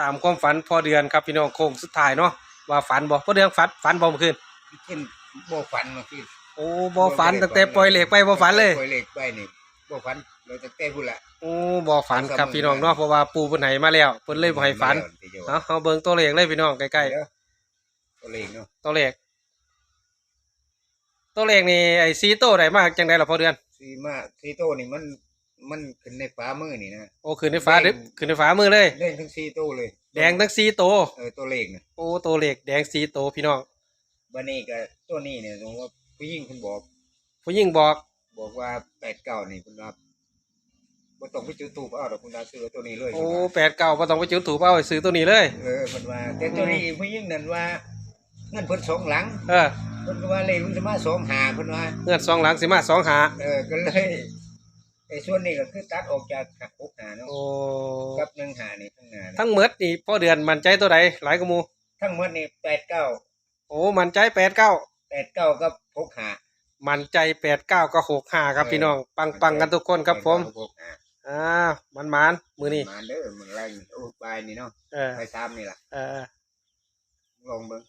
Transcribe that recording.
ตามความฝันพอเดือนครับพี่น้องโค้งสุดท้ายเนาะว่าฝันบ่พอเดือนฝันฝันบ่เมื่อคืนเช่นบ่ฝันมาคือโอ้บ่ฝันตั้งแต่ปล่อยเหล็กไปบ่ฝันเลยปล่อยเหล็กไปนี่บ่ฝันเราจะเต้พุ่นละโอ้บ่ฝันครับพี่น้องเนาะเพราะว่าปู่เพิ่นให้มาแล้วเพิ่นเลยบ่ให้ฝันเอาเฮาเบิ่งตัวเลขเลยพี่น้องใกล้เด้อตัวเลขเนาะๆตัวเลขตัวเลขนี่ไอ้ซีโต้ได้มาจังได๋ล่ะพอเดือนซีมาซีโตนี่มัน มันขึ้นในฟ้ามือนี่นะ โอ้ขึ้นในฟ้าดึกขึ้นในฟ้ามือเลยเล่นทั้งซีโตเลย แดงทั้ง4ตัวเออตัวเลขน่ะโอ้ตัวเลขแดง4ตัวพี่น้องบัดนี้ก็ตัวนี้เนี่ยผมว่าผู้หญิงเพิ่นบอก ผู้หญิงบอก บอกว่า89นี่เพิ่นว่าบ่ต้องไปจุดธูปเอาดอกเพิ่นว่าซื้อตัวนี้เลยโอ้แปดเก้าบ่ต้องไปจุดถูกเอาไปซื้อตัวนี้เลยเออเพิ่นว่า แต่ตัวนี้ผู้หญิงนั่นว่าเงินเพิ่นสองหลัง เออเพิ่นก็ว่าเลขมันจะมาสองหาเพิ่นว่าเงื่อนสองหลังสิมาสองหาเออก็เลย ไอ้ส่วนนี้ก็คือตัดออกจากหักหกหาเนาะโอ้กับหนึ่งหานี่ทั้งหานี่ทั้งเมดนี่พอเดือนมันใจตัวใดหลายกว่าหมูทั้งหมดนี่แปดเก้าโอ้มันใจแปดเก้าแปดเก้ากับหกหามันใจแปดเก้าก็หกห้าครับพี่น้อง ปังปังกันทุกคนครับผมหกหาอ่ามันมันมือนี่มาเด้อมันไรโอ้ปลายนี่เนาะเออไปซ้ำนี่ล่ะเออลองเบิ่ง